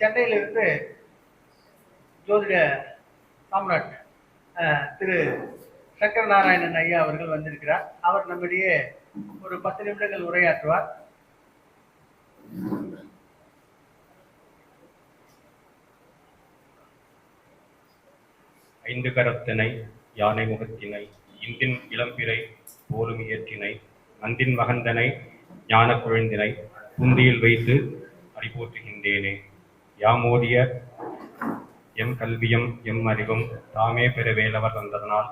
சென்னையிலிருந்து ஜோதிட சாம்ராட் அஹ், திரு சங்கர நாராயணன் ஐயா அவர்கள் வந்திருக்கிறார். அவர் நம்மிடையே ஒரு பத்து நிமிடங்கள் உரையாற்றுவார். ஐந்து கரத்தினை யானை முகத்தினை இந்தின் இளம்பிறை போலும் இயற்றினை அந்தின் மகந்தனை ஞான குழந்தினை புந்தியில் வைத்து அறிபோற்றுகின்றேனே. யாமோதிய எம் கல்வியும் எம் அறிவும் தாமே பெற வேலவர் வந்ததனால்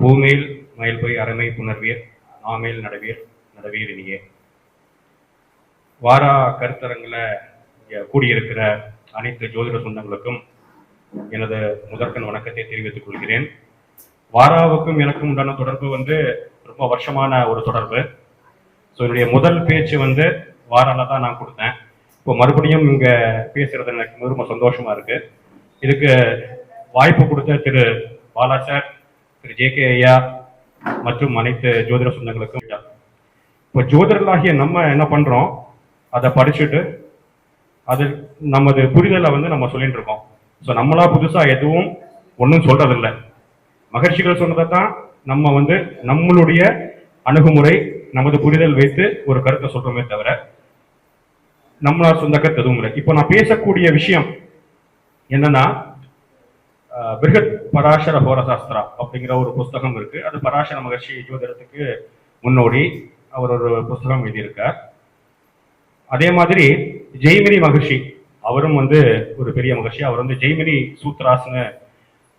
பூமேல் மயில்பொய் அறமை புணர்வீர் நாமேல் நடவீர் நடவீர் இனியே. வாரா கருத்தரங்கில் கூடியிருக்கிற அனைத்து ஜோதிட சொந்தங்களுக்கும் எனது முதற்கண் வணக்கத்தை தெரிவித்துக் கொள்கிறேன். வாராவுக்கும் எனக்கும் உண்டான தொடர்பு வந்து ரொம்ப வருஷமான ஒரு தொடர்பு. ஸோ என்னுடைய முதல் பேச்சு வந்து வாரால தான் நான் கொடுத்தேன். இப்போ மறுபடியும் இங்க பேசுறது எனக்கு ரொம்ப சந்தோஷமா இருக்கு. இதுக்கு வாய்ப்பு கொடுத்த Thiru Bala sir Thiru J K ஐயா மற்றும் அனைத்து ஜோதிட சொந்தங்களுக்கும் இப்போ ஜோதிடர்களாகிய நம்ம என்ன பண்றோம்? அதை படிச்சுட்டு அது நமது புரிதலை வந்து நம்ம சொல்லிட்டு இருக்கோம். ஸோ நம்மளா புதுசா எதுவும் ஒன்றும் சொல்றதில்லை. மகர்ஷிகள் சொன்னதை தான் நம்ம வந்து நம்மளுடைய அணுகுமுறை நமது புரிதல் வைத்து ஒரு கருத்தை சொல்றோமே தவிர நம்மளா சொந்த எதுவும் இல்லை இப்போ நான் பேசக்கூடிய விஷயம் என்னன்னா பிருகத் பராசர ஹோரசாஸ்திரா அப்படிங்கிற ஒரு புஸ்தகம் இருக்கு. அது பராசர மகர்ஷி ஜோதிடத்துக்கு முன்னோடி அவர் ஒரு புஸ்தகம் எழுதியிருக்கார். அதே மாதிரி ஜெய்மினி மகர்ஷி அவரும் வந்து ஒரு பெரிய மகர்ஷி. அவர் வந்து ஜெய்மினி சூத்ராஸ்னு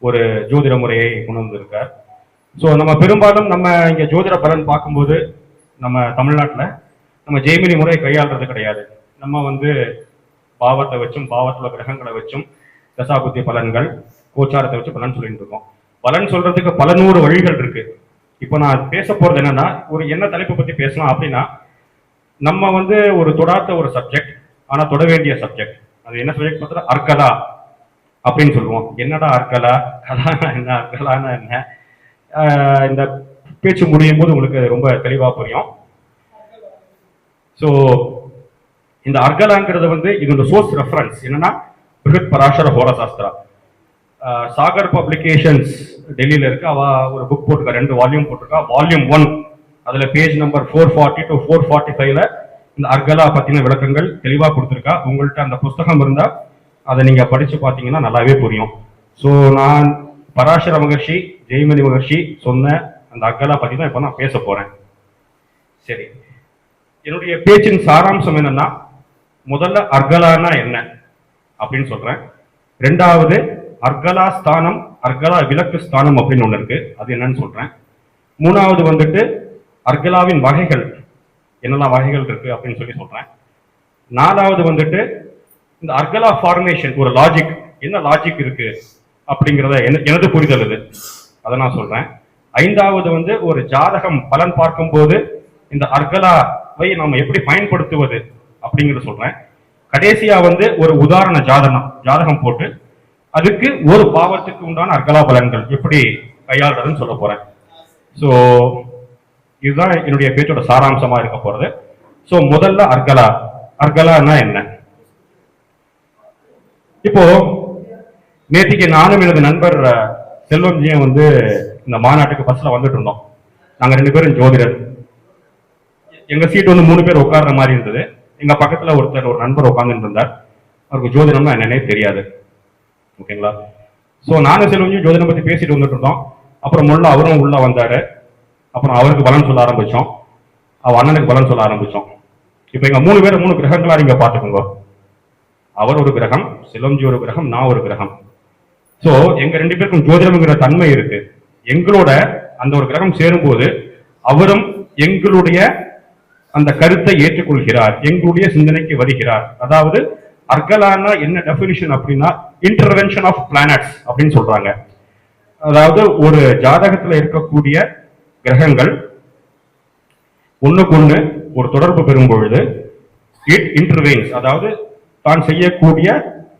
ஒரு ஜோதிட முறையை கொண்டு வந்திருக்கார். ஸோ நம்ம பெரும்பாலும் நம்ம இங்கே ஜோதிட பலன் பார்க்கும்போது நம்ம தமிழ்நாட்டில் நம்ம ஜெய்மினி முறை கையாளுறது கிடையாது. நம்ம வந்து பாவத்தை வச்சும் பாவத்தில் கிரகங்களை வச்சும் தசாபுத்திய பலன்கள் கோச்சாரத்தை வச்சு பலன் சொல்லிட்டு இருக்கோம். பலன் சொல்றதுக்கு பல நூறு வழிகள் இருக்கு. இப்போ நான் பேச போறது என்னன்னா ஒரு என்ன தலைப்பை பத்தி பேசலாம் அப்படின்னா நம்ம வந்து ஒரு தொடாத்த ஒரு சப்ஜெக்ட் ஆனா தொட வேண்டிய சப்ஜெக்ட் அது என்ன சப்ஜெக்ட் பார்த்தா அர்க்கலா அப்படின்னு சொல்லுவோம். என்னடா அர்க்கலா கலானா என்ன அர்க்கலானா என்ன? இந்த பேச்சு முடியும் போது உங்களுக்கு ரொம்ப தெளிவா புரியும். ஸோ இந்த அர்கலாங்கிறது வந்து இதோட சோர்ஸ் ரெஃபரன்ஸ் என்னன்னா பிருகத் பராசர ஹோரசாஸ்திரா. சாகர் பப்ளிகேஷன்ஸ் டெல்லியில் இருக்கு. அவ ஒரு புக் போட்டிருக்கா ரெண்டு வால்யூம் போட்டிருக்கா. வால்யூம் ஒன் அதுல page number four forty two four forty ஃபைவ்ல இந்த அர்கலா பத்தின விளக்கங்கள் தெளிவாக கொடுத்துருக்கா. உங்கள்கிட்ட அந்த புஸ்தகம் இருந்தா அதை நீங்க படிச்சு பார்த்தீங்கன்னா நல்லாவே புரியும். ஸோ நான் பராசர மகர்ஷி ஜெய்மதி மகர்ஷி சொன்ன அந்த அர்கலா பத்தி தான் இப்போ நான் பேச போறேன். சரி. என்னுடைய பேச்சின் சாராம்சம் என்னன்னா முதல்ல அர்கலானா என்ன? அப்படின்னு சொல்றேன். ரெண்டாவது அர்கலா ஸ்தானம் அர்கலா விளக்கு ஸ்தானம் அப்படின்னு ஒன்று இருக்கு. அது என்னன்னு சொல்றேன். மூணாவது வந்துட்டு அர்கலாவின் வகைகள். என்னெல்லாம் வகைகள் இருக்கு அப்படின்னு சொல்லி சொல்றேன். நாலாவது வந்துட்டு இந்த அர்கலா ஃபார்மேஷன் ஒரு லாஜிக் என்ன லாஜிக் இருக்கு அப்படிங்கிறத எனது புரிதல் இது. அதை நான் சொல்றேன். ஐந்தாவது வந்து ஒரு ஜாதகம் பலன் பார்க்கும்போது இந்த அர்கலாவை நம்ம எப்படி பயன்படுத்துவது? அப்படிங்கறத சொல்றேன். கடைசியா வந்து ஒரு உதாரண ஜாதகம் ஜாதகம் போட்டு அதுக்கு ஒரு பாவத்துக்கு உண்டான அர்கலா பலன்கள் எப்படி கையாளுறதுன்னு சொல்ல போறேன். ஸோ இதுதான் என்னுடைய பேச்சோட சாராம்சமா இருக்க போறது. ஸோ முதல்ல அர்கலா. அர்கலான்னா என்ன? இப்போ நேத்திக்கு நானும் எனது நண்பர் செல்வம்ஜியும் வந்து இந்த மாநாட்டுக்கு பஸ்ல வந்துட்டு இருந்தோம். நாங்க ரெண்டு பேரும் ஜோதிடர். எங்க சீட் வந்து மூணு பேர் உட்கார்ற மாதிரி இருந்தது. எங்க பக்கத்துல ஒருத்தர் ஒரு நண்பர் உட்காந்துருந்தார் இருந்தார் அவருக்கு ஜோதிடம்னா என்னன்னே தெரியாது. ஓகேங்களா? சோ நானும் செல்வஞ்சும் ஜோதிடம் பத்தி பேசிட்டு வந்துட்டு இருந்தோம். அப்புறம் முள்ள அவரும் உள்ள வந்தாரு. அப்புறம் அவருக்கு பலன் சொல்ல ஆரம்பிச்சோம். அவ அண்ணனுக்கு பலன் சொல்ல ஆரம்பிச்சோம். இப்ப எங்க மூணு பேர் மூணு கிரகங்களா நீங்க பாத்துக்கோங்க அவர் ஒரு கிரகம் செல்வம்ஜி ஒரு கிரகம் நான் ஒரு கிரகம். சோ எங்க ரெண்டு பேருக்கும் ஜோதிடம்ங்கிற தன்மை இருக்கு. எங்களோட அந்த ஒரு கிரகம் சேரும்போது அவரும் எங்களுடைய அந்த கருத்தை ஏற்றுக்கொள்கிறார் எங்களுடைய சிந்தனைக்கு வருகிறார். அதாவது அர்கலானா என்ன டெபினிஷன் அப்படின்னா இன்டர்வென்ஷன் ஆஃப் பிளானட்ஸ் அப்படின்னு சொல்றாங்க. அதாவது ஒரு ஜாதகத்துல இருக்கக்கூடிய கிரகங்கள் ஒண்ணுக்கு ஒண்ணு ஒரு தொடர்பு பெறும் பொழுது இட் இன்டர்வெயின்ஸ் அதாவது தான் செய்யக்கூடிய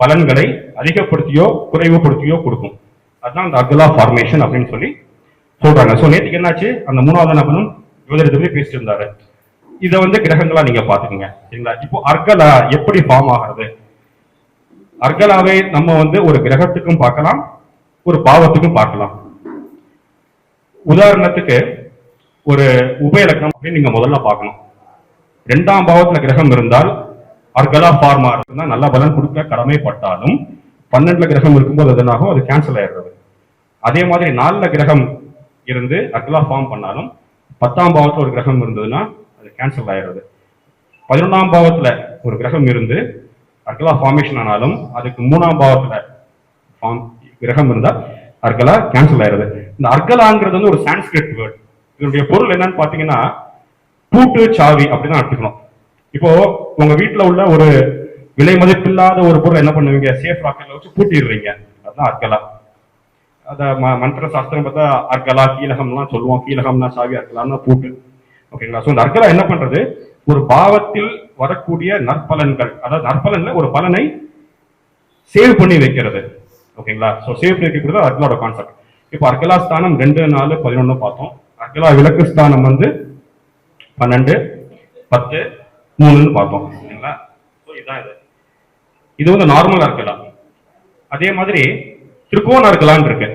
பலன்களை அதிகப்படுத்தியோ குறைவுபடுத்தியோ கொடுக்கும். அதுதான் அந்த அகலா ஃபார்மேஷன் அப்படின்னு சொல்லி சொல்றாங்க. ஸோ நேற்றுக்கு என்னாச்சு? அந்த மூணாவது நபரும் ஜோதிடத்திலே பேசிட்டு இருந்தாரு. இதை வந்து கிரகங்களா நீங்க பாத்துக்கோங்க சரிங்களா? இப்போ அர்கலா எப்படி ஃபார்ம் ஆகிறது? அர்கலாவை நம்ம வந்து ஒரு கிரகத்துக்கும் பார்க்கலாம் ஒரு பாவத்துக்கும் பார்க்கலாம். உதாரணத்துக்கு ஒரு உபயலக்கணம் அப்படின்னு நீங்க முதல்ல பார்க்கணும். ரெண்டாம் பாவத்துல கிரகம் இருந்தால் அர்கலா ஃபார்ம் ஆகிறதுனா நல்ல பலன் கொடுக்க கடமைப்பட்டாலும் பன்னெண்டுல கிரகம் இருக்கும்போது எதனாகும் அது கேன்சல் ஆயிடுறது. அதே மாதிரி நாலுல கிரகம் இருந்து அர்கலா ஃபார்ம் பண்ணாலும் பத்தாம் பாவத்துல ஒரு கிரகம் இருந்ததுன்னா அது கேன்சல் ஆயிடுறது பதினொன்றாம் பாவத்துல ஒரு கிரகம் இருந்து அர்கலா ஃபார்மேஷன் ஆனாலும் அதுக்கு மூணாம் பாவத்துல ஃபார்ம் கிரகம் இருந்தா அர்கலா கேன்சல் ஆயிடுது. இந்த அர்கலாங்கிறது வந்து ஒரு சான்ஸ்கிரிட் வேர்ட் இதனுடைய பொருள் என்னன்னு பார்த்தீங்கன்னா பூட்டு சாவி அப்படிதான் எடுத்துக்கணும் இப்போ உங்க வீட்டில் உள்ள ஒரு விலை மதிப்பில்லாத ஒரு பொருள் என்ன பண்ணுவீங்க? சேஃப் ராக்கெட்ல வச்சு பூட்டிடுறீங்க. அதுதான் அர்கலா. அத ம- மந்திர சாஸ்திரம் பார்த்தா அர்கலா கீழகம்லாம் சொல்லுவோம். கீழகம்னா சாவி அர்கலான்னா பூட்டு. ஓகேங்களா சோ இந்த என்ன பண்றது? ஒரு பாவத்தில் வரக்கூடிய நற்பலன்கள். அதாவது நற்பலன்ல ஒரு பலனை சேவ் பண்ணி வைக்கிறது. ஓகேங்களா சோ சேவ் பண்ணி வைக்கிறது அர்கலாவோட கான்செப்ட் இப்போ அர்கலா ஸ்தானம் ரெண்டு நாலு பதினொன்னு பார்த்தோம். அர்கலா விளக்கு ஸ்தானம் வந்து பன்னெண்டு பத்து மூணுன்னு பார்த்தோம். ஓகேங்களா ஸோ இதுதான் இது. இது வந்து நார்மல் அர்கலா அதே மாதிரி திருக்கோணம் அர்கலான்னு இருக்கு.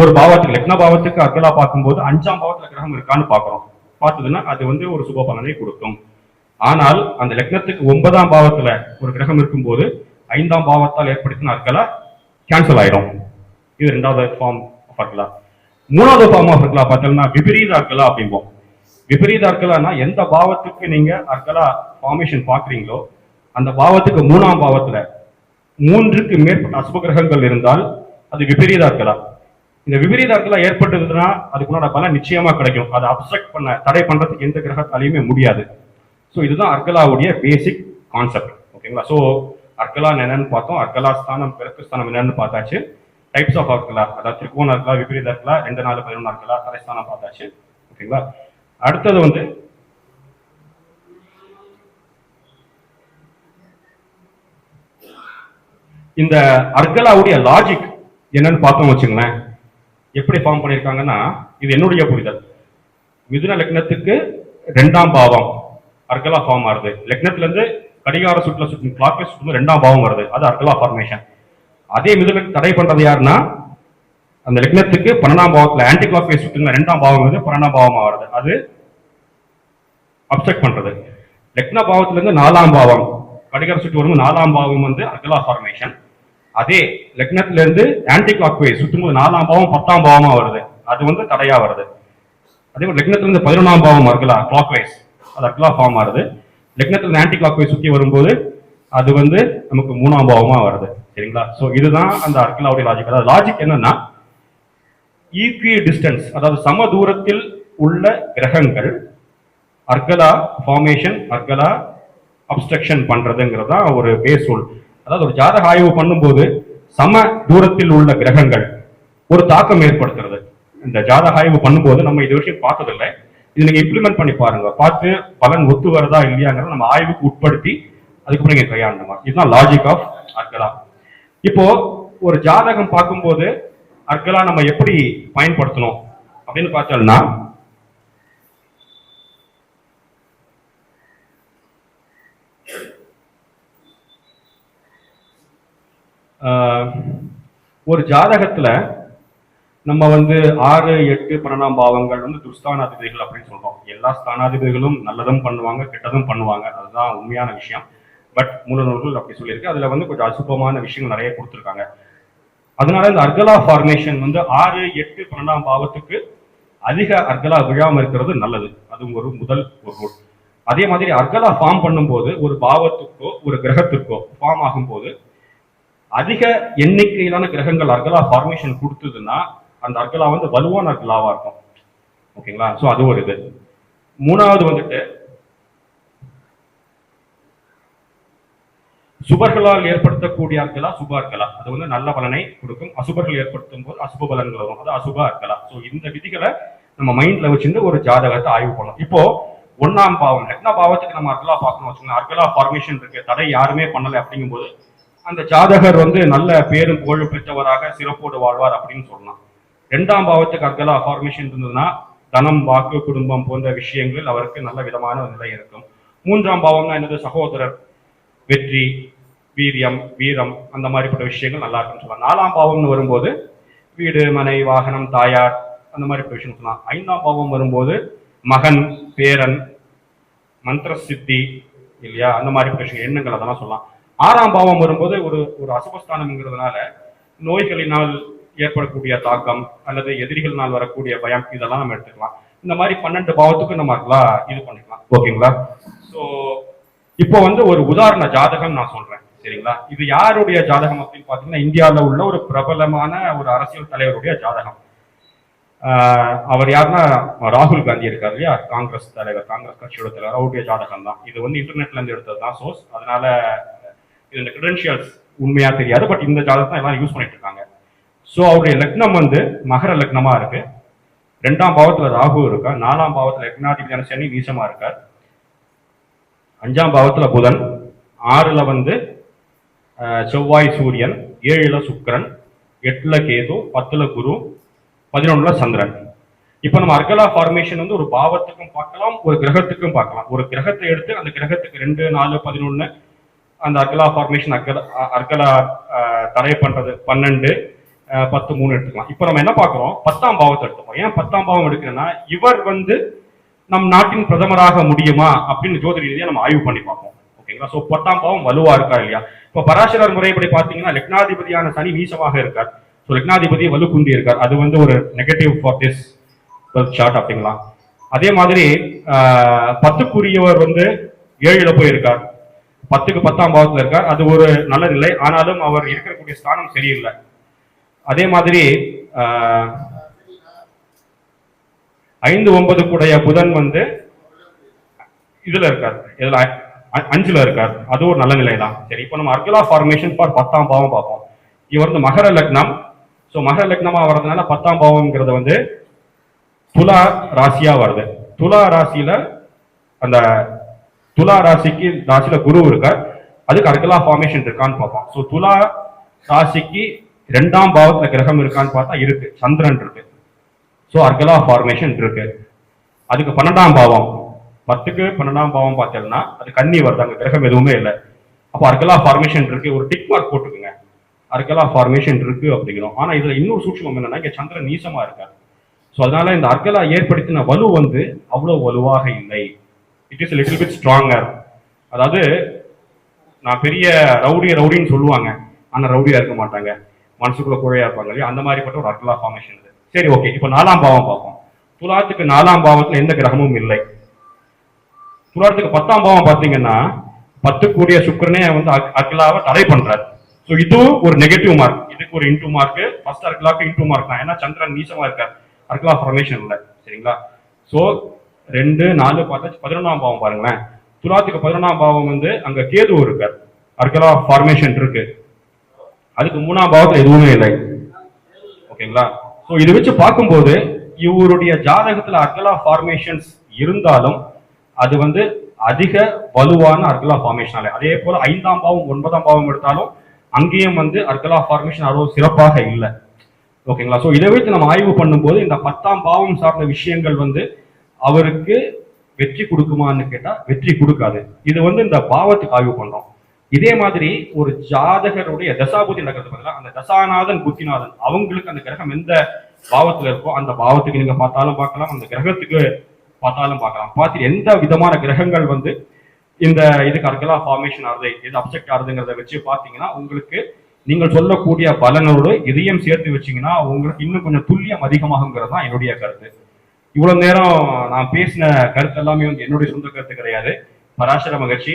ஒரு பாவத்துக்கு லக்ன பாவத்துக்கு அர்கலா பார்க்கும்போது அஞ்சாம் பாவத்துல கிரகம் இருக்கான்னு பார்க்கிறோம். பார்த்ததுன்னா அது வந்து ஒரு சுப பலனை கொடுக்கும். ஆனால் அந்த லக்னத்துக்கு ஒன்பதாம் பாவத்துல ஒரு கிரகம் இருக்கும்போது ஐந்தாம் பாவத்தால் ஏற்படுத்தின அர்க்கலா கேன்சல் ஆயிடும் இது ரெண்டாவது ஃபார்ம் ஆஃப் அர்கலா. மூணாவது ஃபார்ம் ஆஃப் அர்கலா பார்த்தோம்னா விபரீத அர்கலா அப்படிம்போம். விபரீத அர்கலானா எந்த பாவத்துக்கு நீங்க அர்கலா ஃபார்மேஷன் பாக்குறீங்களோ அந்த பாவத்துக்கு மூணாம் பாவத்துல மூன்றுக்கு மேற்பட்ட அசுப கிரகங்கள் இருந்தால் அது விபரீத அர்கலா. இந்த விபரீத ஏற்பட்டதுன்னா அதுக்குண்டான பலன் நிச்சயமா கிடைக்கும். அதை அப்செக்ட் பண்ண தடை பண்றதுக்கு எந்த கிரகத்தாலையுமே முடியாது. ஸோ இதுதான் அர்கலாவுடைய பேசிக் கான்செப்ட் ஓகேங்களா? ஸோ அர்கலா என்னன்னு பார்த்தோம். அர்கலா ஸ்தானம் பிறப்பு ஸ்தானம் என்னன்னு பார்த்தாச்சு. டைப்ஸ் ஆஃப் அர்கலா அதாவது திருக்கோண அர்கலா விபரீத அர்கலா ரெண்டு நாலு பதினொன்று அர்கலா தலைஸ்தானம் பார்த்தாச்சு. ஓகேங்களா? அடுத்தது வந்து இந்த அர்கலாவுடைய லாஜிக் என்னன்னு பார்த்தோம் வச்சுங்களேன். எப்படி ஃபார்ம் பண்ணியிருக்காங்கன்னா இது என்னுடைய புரிதல். மிதுன லக்னத்துக்கு ரெண்டாம் பாவம். அர்கலா ஃபார்ம் ஆகுது லக்னத்துலேருந்து கடிகார சுற்றுல சுற்றும் கிளாக்கே சுற்றும் ரெண்டாம் பாவம் வருது. அது அர்கலா ஃபார்மேஷன் அதே மிதுன தடை பண்ணுறது யாருன்னா அந்த லக்னத்துக்கு பன்னெண்டாம் பாவத்தில் ஆன்டி கிளாக் சுற்றுங்க ரெண்டாம் பாவம் வருது பன்னெண்டாம் பாவம் வருது. அது அப்செக்ட் பண்ணுறது லக்ன பாவத்திலேருந்து நாலாம் பாவம். கடிகார சுற்று வரும்போது நாலாம் பாவம் வந்து அர்கலா ஃபார்மேஷன் அதே லக்னத்துல இருந்து ஆன்டி கிளாக் வைஸ் சுற்றும்போது நாலாம் பாவம் பத்தாம் பாவமா வருது. அது வந்து தடையா வருது. அதே மாதிரி லக்னத்துல இருந்து பதினொன்றாம் பாவம் இருக்குல்ல கிளாக் வைஸ் அது அக்லா ஃபார்ம் ஆகுது லக்னத்துல இருந்து ஆன்டி கிளாக் வைஸ் சுத்தி வரும்போது அது வந்து நமக்கு மூணாம் பாவமா வருது. சரிங்களா? சோ இதுதான் அந்த அர்க்கலாவுடைய லாஜிக் அதாவது லாஜிக் என்னன்னா ஈக்வி டிஸ்டன்ஸ் அதாவது சம தூரத்தில் உள்ள கிரகங்கள் அர்கலா ஃபார்மேஷன் அர்கலா அப்ஸ்ட்ரக்ஷன் பண்றதுங்கிறது தான் ஒரு பேஸ் ரூல் அதாவது ஒரு ஜாதக ஆய்வு பண்ணும்போது சம தூரத்தில் உள்ள கிரகங்கள் ஒரு தாக்கம் ஏற்படுத்துறது. இந்த ஜாதக ஆய்வு பண்ணும்போது நம்ம இது வரைக்கும் பார்த்ததில்லை. இது நீங்க இம்ப்ளிமெண்ட் பண்ணி பாருங்க. பார்த்து பலன் ஒத்து வருதா இல்லையாங்கிறத நம்ம ஆய்வுக்கு உட்படுத்தி அதுக்கப்புறம் நீங்க கையாண்டமா இதுதான் லாஜிக் ஆஃப் அர்கலா. இப்போ ஒரு ஜாதகம் பார்க்கும்போது அர்கலா நம்ம எப்படி பயன்படுத்தணும் அப்படின்னு பார்த்தோம்னா ஒரு ஜாதகத்துல நம்ம வந்து ஆறு எட்டு பன்னெண்டாம் பாவங்கள் வந்து துஸ்தானாதிபதிகள் அப்படின்னு சொல்றோம். எல்லா ஸ்தானாதிபதிகளும் நல்லதும் பண்ணுவாங்க கெட்டதும் பண்ணுவாங்க. அதுதான் உண்மையான விஷயம். பட் மூலநூல்கள் அப்படி சொல்லியிருக்கு. அதுல வந்து கொஞ்சம் அசுபமான விஷயங்கள் நிறைய கொடுத்துருக்காங்க. அதனால இந்த அர்கலா ஃபார்மேஷன் வந்து ஆறு எட்டு பன்னெண்டாம் பாவத்துக்கு அதிக அர்கலா விழாம இருக்கிறது நல்லது. அது ஒரு முதல் ஒரு ரூல். அதே மாதிரி அர்கலா ஃபார்ம் பண்ணும்போது ஒரு பாவத்துக்கோ ஒரு கிரகத்திற்கோ ஃபார்ம் ஆகும்போது அதிக எண்ணிக்கையிலான கிரகங்கள் அர்கலா ஃபார்மேஷன் கொடுத்ததுன்னா அந்த அர்கலா வந்து வலுவான அர்கலாவா இருக்கும். ஓகேங்களா? ஸோ அது ஒரு இது. மூணாவது வந்துட்டு சுபர்களால் ஏற்படுத்தக்கூடிய அர்கலா சுப அர்கலா. அது வந்து நல்ல பலனை கொடுக்கும். அசுபர்கள் ஏற்படுத்தும் போது அசுப பலன்கள் வரும். அது அசுப அர்கலா. ஸோ இந்த விதிகளை நம்ம மைண்ட்ல வச்சுட்டு ஒரு ஜாதகத்தை ஆய்வு பண்ணலாம். இப்போ ஒன்னாம் பாவம். லக்ன பாவத்துக்கு நம்ம அர்கலா பார்க்கணும் வச்சுக்கோங்க. அர்கலா ஃபார்மேஷன் இருக்கு. தடை யாருமே பண்ணலை அப்படிங்கும்போது அந்த ஜாதகர் வந்து நல்ல பேரும் புகழும் பெற்றவராக சிறப்போடு வாழ்வார் அப்படின்னு சொல்லலாம் ரெண்டாம் பாவத்துக்கு அர்கலா ஃபார்மேஷன் இருந்ததுன்னா தனம் வாக்கு குடும்பம் போன்ற விஷயங்களில் அவருக்கு நல்ல விதமான ஒரு நிலை இருக்கும். மூன்றாம் பாவம்னா என்னது? சகோதரர் வெற்றி வீரியம் வீரம் அந்த மாதிரிப்பட்ட விஷயங்கள் நல்லா இருக்குன்னு சொல்லலாம் நாலாம் பாவம்னு வரும்போது வீடு மனை வாகனம் தாயார் அந்த மாதிரி விஷயம் சொல்லலாம் ஐந்தாம் பாவம் வரும்போது மகன் பேரன் மந்திர சித்தி இல்லையா? அந்த மாதிரி விஷயம் எண்ணங்கள் அதெல்லாம் சொல்லலாம் ஆறாம் பாவம் வரும்போது ஒரு ஒரு அசுபஸ்தானம்ங்கிறதுனால நோய்களினால் ஏற்படக்கூடிய தாக்கம் அல்லது எதிரிகளினால் வரக்கூடிய பயம் இதெல்லாம் நம்ம எடுத்துக்கலாம். இந்த மாதிரி பன்னெண்டு பாவத்துக்கு நம்ம அதெல்லாம் இது பண்ணிக்கலாம். ஓகேங்களா? ஸோ இப்போ வந்து ஒரு உதாரண ஜாதகம் நான் சொல்றேன். சரிங்களா? இது யாருடைய ஜாதகம் அப்படின்னு பார்த்தீங்கன்னா இந்தியாவில் உள்ள ஒரு பிரபலமான ஒரு அரசியல் தலைவருடைய ஜாதகம். அவர் யாருன்னா ராகுல் காந்தி இருக்கார் இல்லையா? காங்கிரஸ் தலைவர் காங்கிரஸ் கட்சியோட தலைவர். அவருடைய ஜாதகம் தான் இது வந்து இன்டர்நெட்ல இருந்து எடுத்தது தான் சோர்ஸ் அதனால இது இந்த கிரெடென்ஷியல்ஸ் உண்மையா தெரியாது பட் இந்த ஜாதகத்தை எல்லாம் யூஸ் பண்ணிட்டு இருக்காங்க. ஸோ அவருடைய லக்னம் வந்து மகர லக்னமா இருக்கு. ரெண்டாம் பாவத்துல ராகு இருக்கார் நாலாம் பாவத்துல லக்னாதிபதியான சனி வீசமா இருக்கார். அஞ்சாம் பாவத்துல புதன் ஆறுல வந்து செவ்வாய் சூரியன் ஏழுல சுக்கரன் எட்டுல கேது பத்துல குரு பதினொன்னுல சந்திரன். இப்போ நம்ம அர்கலா ஃபார்மேஷன் வந்து ஒரு பாவத்துக்கும் பார்க்கலாம் ஒரு கிரகத்துக்கும் பார்க்கலாம். ஒரு கிரகத்தை எடுத்து அந்த கிரகத்துக்கு ரெண்டு நாலு பதினொன்னு அந்த அர்கலா ஃபார்மேஷன் அர்கலா அர்கலா தடை பண்றது பன்னெண்டு பத்து மூணு எடுத்துக்கலாம். இப்போ நம்ம என்ன பார்க்குறோம்? பத்தாம் பாவத்தை எடுத்துக்கோம் ஏன் பத்தாம் பாவம் எடுக்கிறேன்னா இவர் வந்து நம் நாட்டின் பிரதமராக முடியுமா அப்படின்னு ஜோதி ரீதியாக நம்ம ஆய்வு பண்ணி பார்ப்போம். ஓகேங்களா ஸோ பத்தாம் பாவம் வலுவா இருக்கா இல்லையா? இப்போ பராசரர் முறைப்படி பார்த்தீங்கன்னா லக்னாதிபதியான சனி நீசமாக இருக்கார். ஸோ லக்னாதிபதி வலு குந்தி இருக்கார். அது வந்து ஒரு நெகட்டிவ் ஃபார் திஸ் ஷார்ட் அப்படிங்களா? அதே மாதிரி பத்துக்குரியவர் வந்து ஏழுல போயிருக்கார். பத்துக்கு பத்தாம் பாவத்தில் இருக்கார். அது ஒரு நல்ல நிலை ஆனாலும் அவர் இருக்கக்கூடிய ஸ்தானம் சரியில்லை. அதே மாதிரி ஐந்து ஒன்பது கூடைய புதன் வந்து இதுல இருக்கார். இதுல அஞ்சுல இருக்கார். அது ஒரு நல்ல நிலை தான் சரி இப்போ நம்ம அர்கலா ஃபார்மேஷன் ஃபார் பத்தாம் பாவம் பார்ப்போம். இவர் வந்து மகர லக்னம். ஸோ மகர லக்னமாக வர்றதுனால பத்தாம் பாவம்ங்கிறது வந்து துலா ராசியா வருது. துலா ராசியில அந்த துலா ராசிக்கு ராசியில குரு இருக்கார். அதுக்கு அர்கலா ஃபார்மேஷன் இருக்கான்னு பார்ப்போம். ஸோ துலா ராசிக்கு ரெண்டாம் பாவத்துல கிரகம் இருக்கான்னு பார்த்தா இருக்கு. சந்திரன் இருக்கு. ஸோ அர்கலா ஃபார்மேஷன் இருக்கு. அதுக்கு பன்னெண்டாம் பாவம். பத்துக்கு பன்னெண்டாம் பாவம் பார்த்தீங்கன்னா அது கண்ணி வருது. அங்கே கிரகம் எதுவுமே இல்லை. அப்போ அர்கலா ஃபார்மேஷன் இருக்கு. ஒரு டிக் மார்க் போட்டுக்குங்க. அர்கலா ஃபார்மேஷன் இருக்கு அப்படிங்கிறோம். ஆனால் இதுல இன்னொரு சூட்சம் என்னன்னா இங்கே சந்திரன் நீசமா இருக்காரு. ஸோ அதனால இந்த அர்கலா ஏற்படுத்தின வலு வந்து அவ்வளோ வலுவாக இல்லை. It is little bit stronger அதாவது நான் பெரிய ரவுடி ரவுடின்னு சொல்லுவாங்க. ஆனால் ரவுடியா இருக்க மாட்டாங்க. மனசுக்குள்ள குழையா இருப்பாங்க இல்லையா? அந்த மாதிரிப்பட்ட ஒரு அட்லா ஃபார்மேஷன் இது. சரி ஓகே இப்போ நாலாம் பாவம் பார்ப்போம். துலாத்துக்கு நாலாம் பாவத்துல எந்த கிரகமும் இல்லை. துலாத்துக்கு பத்தாம் பாவம் பார்த்தீங்கன்னா பத்து கூடிய சுக்கரனே வந்து அக்- அக்லாவை தடை பண்றாரு. ஸோ இதுவும் ஒரு நெகட்டிவ் மார்க் இதுக்கு ஒரு இன்டூ மார்க் ஃபர்ஸ்ட் அர்கலாக்கு இன்டூ மார்க் தான். ஏன்னா சந்திரன் நீசமா இருக்கார். அர்கலா ஃபார்மேஷன் இல்லை. சரிங்களா? ஸோ ரெண்டு நாலு பார்த்தாச்சு பதினொன்றாம் பாவம் பாருங்களேன். துலாத்துக்கு பதினொன்றாம் பாவம் வந்து அங்க கேது இருக்கார் அர்கலா ஃபார்மேஷன் இருக்கு. அதுக்கு மூணாம் பாவத்துல எதுவுமே இல்லை. ஓகேங்களா? ஸோ இதை வச்சு பார்க்கும்போது இவருடைய ஜாதகத்துல அர்கலா ஃபார்மேஷன்ஸ் இருந்தாலும் அது வந்து அதிக வலுவான அர்கலா ஃபார்மேஷனால அதே போல ஐந்தாம் பாவம் ஒன்பதாம் பாவம் எடுத்தாலும் அங்கேயும் வந்து அர்கலா ஃபார்மேஷன் அவ்வளவு சிறப்பாக இல்லை. ஓகேங்களா? ஸோ இதை வைத்து நம்ம ஆய்வு பண்ணும்போது இந்த பத்தாம் பாவம் சார்ந்த விஷயங்கள் வந்து அவருக்கு வெற்றி கொடுக்குமான்னு கேட்டா வெற்றி கொடுக்காது. இது வந்து இந்த பாவத்துக்கு ஆய்வு பண்றோம். இதே மாதிரி ஒரு ஜாதகருடைய தசாபுத்தி நடக்கிறது பார்த்தீங்கன்னா அந்த தசாநாதன் புத்திநாதன் அவங்களுக்கு அந்த கிரகம் எந்த பாவத்துல இருக்கோ அந்த பாவத்துக்கு நீங்க பார்த்தாலும் பார்க்கலாம் அந்த கிரகத்துக்கு பார்த்தாலும் பார்க்கலாம். பார்த்து எந்த விதமான கிரகங்கள் வந்து இந்த இதுக்கு கற்கலாம் ஃபார்மேஷன் ஆகுது இது அப்செக்ட் ஆகுதுங்கிறத வச்சு பார்த்தீங்கன்னா உங்களுக்கு நீங்கள் சொல்லக்கூடிய பலனோடு இதையும் சேர்த்து வச்சீங்கன்னா உங்களுக்கு இன்னும் கொஞ்சம் துல்லியம் அதிகமாகுங்கிறது தான் என்னுடைய கருத்து. இவ்வளவு நேரம் நான் பேசின கருத்து எல்லாமே வந்து என்னுடைய சொந்த கருத்து கிடையாது. பராசர மகிழ்ச்சி.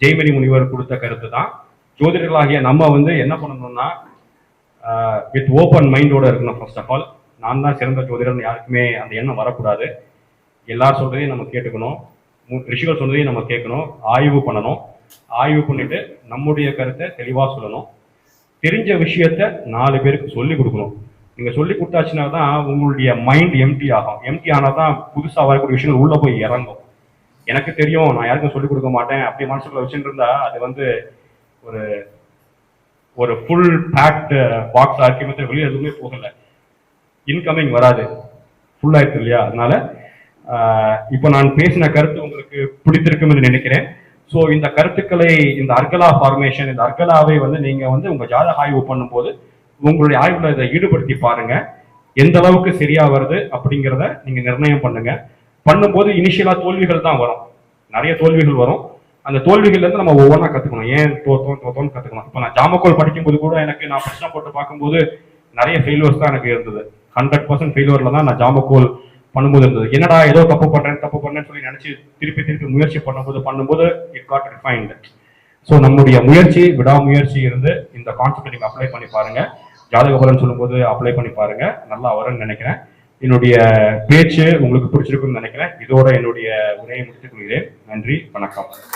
ஜெய்மணி முனிவர் கொடுத்த கருத்து தான். ஜோதிடர்களாகிய நம்ம வந்து என்ன பண்ணணும்னா வித் ஓப்பன் மைண்டோட இருக்கணும் ஃபர்ஸ்ட் ஆஃப் ஆல் நான் தான் சிறந்த ஜோதிடர்னு யாருக்குமே அந்த எண்ணம் வரக்கூடாது. எல்லார் சொல்றதையும் நம்ம கேட்டுக்கணும். ரிஷிகள் சொன்னதையும் நம்ம கேட்கணும். ஆய்வு பண்ணணும். ஆய்வு பண்ணிட்டு நம்முடைய கருத்தை தெளிவாக சொல்லணும். தெரிஞ்ச விஷயத்த நாலு பேருக்கு சொல்லி கொடுக்கணும். நீங்க சொல்லி கொடுத்தாச்சுன்னா தான் உங்களுடைய மைண்ட் எம்டி ஆகும். எம்டி ஆனால் தான் புதுசா வரக்கூடிய விஷயங்கள் உள்ள போய் இறங்கும். எனக்கு தெரியும் நான் யாருக்கும் சொல்லி கொடுக்க மாட்டேன். அப்படி மனசுக்குள்ள வச்சுட்டு இருந்தா அது வந்து ஒரு ஒரு ஃபுல் பேக்ட் பாக்ஸ் ஆக்கியமத்தில் வெளியே எதுவுமே போகல. இன்கமிங் வராது. ஃபுல் இல்லையா? அதனால இப்போ நான் பேசின கருத்து உங்களுக்கு பிடித்திருக்கும் என்று நினைக்கிறேன். ஸோ இந்த கருத்துக்களை இந்த அர்கலா ஃபார்மேஷன் இந்த அர்கலாவை வந்து நீங்கள் வந்து உங்கள் ஜாதக ஆய்வு பண்ணும்போது உங்களுடைய ஆய்வுல இதை ஈடுபடுத்தி பாருங்க. எந்த அளவுக்கு சரியா வருது அப்படிங்கிறத நீங்க நிர்ணயம் பண்ணுங்க. பண்ணும்போது இனிஷியலா தோல்விகள் தான் வரும். நிறைய தோல்விகள் வரும். அந்த தோல்விகள்ல இருந்து நம்ம ஒவ்வொன்றா கத்துக்கணும். ஏன் தோத்தோம் தோத்தோம்னு கத்துக்கணும் இப்போ நான் ஜாமக்கோல் படிக்கும்போது கூட எனக்கு நான் பிரச்சனை போட்டு பார்க்கும்போது நிறைய ஃபெயிலியர்ஸ் தான் எனக்கு இருந்தது. ஹண்ட்ரட் பர்சன்ட் ஃபெயிலியர்ல தான் நான் ஜாமக்கோல் பண்ணும்போது இருந்தது. என்னடா ஏதோ தப்பு பண்றேன் தப்பு பண்றேன்னு சொல்லி நினைச்சு திருப்பி திருப்பி முயற்சி பண்ணும்போது பண்ணும்போது இட் காட் ரிஃபைன்டு ஸோ நம்முடைய முயற்சி விடாமுயற்சி இருந்து இந்த கான்செப்ட் நீங்க அப்ளை பண்ணி பாருங்க. ஜாதகபலன் சொல்லும்போது அப்ளை பண்ணி பாருங்க. நல்லா வரும்னு நினைக்கிறேன். என்னுடைய பேச்சு உங்களுக்கு பிடிச்சிருக்கும்னு நினைக்கிறேன். இதோட என்னுடைய உரையை முடித்துக் கொள்கிறேன். நன்றி வணக்கம்.